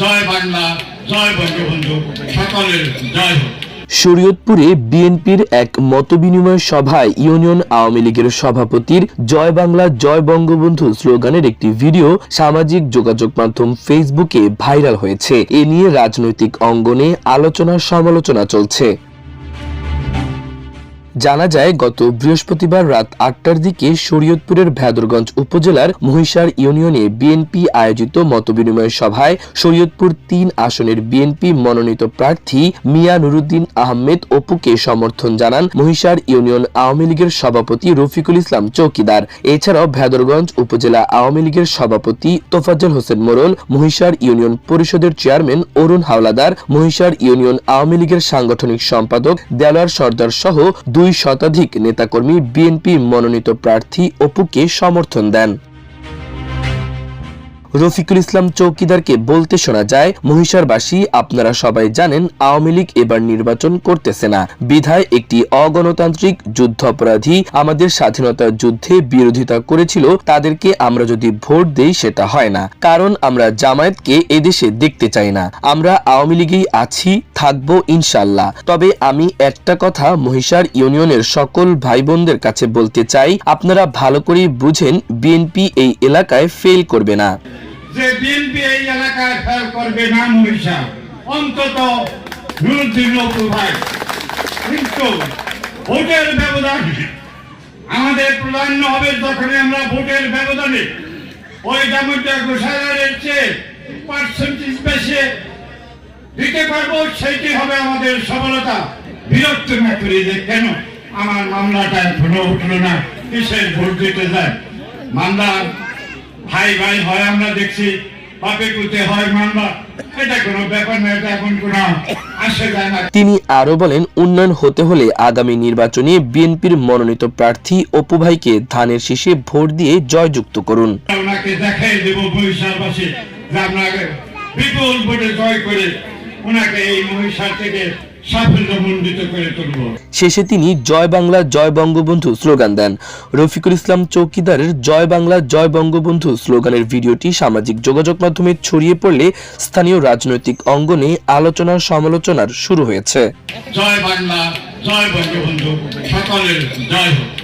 জয় বাংলা, জয় বঙ্গবন্ধু। সকলের জয় হোক। শরীয়তপুরে বিএনপির এক মতবিনিময় সভায় ইউনিয়ন আওয়ামী লীগের সভাপতির জয় বাংলা, জয় বঙ্গবন্ধু স্লোগানের একটি ভিডিও সামাজিক যোগাযোগ মাধ্যম ফেসবুকে ভাইরাল হয়েছে। এ নিয়ে রাজনৈতিক অঙ্গনে আলোচনা সমালোচনা চলছে। জানা যায়, গত বৃহস্পতিবার রাত আটটার দিকে শরীয়তপুরের ভেদরগঞ্জ উপজেলার মহিষার ইউনিয়নে বিএনপি আয়োজিত মতবিনিময় সভায় শরীয়তপুর তিন আসনের বিএনপি মনোনীত প্রার্থী মিয়া নুরুদ্দিন আহমেদ অপুকে সমর্থন জানান মহিষার ইউনিয়ন আওয়ামী লীগের সভাপতি রফিকুল ইসলাম চৌকিদার। এছাড়াও ভেদরগঞ্জ উপজেলা আওয়ামী লীগের সভাপতি তোফাজ্জল হোসেন মোরল, মহিষার ইউনিয়ন পরিষদের চেয়ারম্যান অরুণ হাওলাদার, মহিষার ইউনিয়ন আওয়ামী লীগের সাংগঠনিক সম্পাদক দেলোয়ার সর্দার সহ দুই শতাধিক নেতাকর্মী বিএনপি মনোনীত প্রার্থী অপুকে সমর্থন দেন। রফিকুল ইসলাম চৌকিদারকে বলতে শোনা যায়, মহিষারবাসী, আপনারা সবাই জানেন, আওয়ামী লীগ এবার নির্বাচন করতেছে না। বিধায় একটি অগণতান্ত্রিক যুদ্ধ অপরাধী আমাদের স্বাধীনতা যুদ্ধে বিরোধিতা করেছিল, তাদেরকে আমরা যদি ভোট দেই সেটা হয় না। কারণ আমরা জামায়াতকে এদেশে দেখতে চাই না। আমরা আওয়ামী লীগেই আছি, থাকব ইনশাল্লাহ তবে আমি একটা কথা মহিষার ইউনিয়নের সকল ভাই বোনদের কাছে বলতে চাই, আপনারা ভালো করে বুঝেন, বিএনপি এই এলাকায় ফেল করবে না। যে বিএনপি এই এলাকায় ফেল করবে না মহিষা অন্তত ভাই কিন্তু ভোটের ব্যবধান, আমাদের প্রাধান্য হবে যখন আমরা ভোটের ব্যবধানে। ওই দামোদর ঘোষালের চেয়ে বেশি দিতে পারব, সেইটি হবে আমাদের সফলতা। বিরক্ত না করি যে কেন আমার মামলাটা এখনও উঠল না, কিসের ভোট দিতে যায়? মামলা ভাই ভাই হয় আমরা দেখছি। তিনি আরও বলেন উন্নয়ন হতে হলে আগামী নির্বাচনে বিএনপির মনোনীত প্রার্থী অপু ভাইকে ধানের শীষে ভোট দিয়ে জয়যুক্ত করুন। ওনাকে দেখাই দেব বিপুল ভোটে জয় করে ওনাকে এই মহিষার থেকে শেষে তিনি জয় বাংলা জয় বঙ্গবন্ধু স্লোগান দেন। রফিকুল ইসলাম চৌকিদারের জয় বাংলা জয় বঙ্গবন্ধু স্লোগানের ভিডিওটি সামাজিক যোগাযোগ মাধ্যমে ছড়িয়ে পড়লে স্থানীয় রাজনৈতিক অঙ্গনে আলোচনার সমালোচনার শুরু হয়েছে। জয় বাংলা জয় বঙ্গবন্ধু সকলের জয় হোক।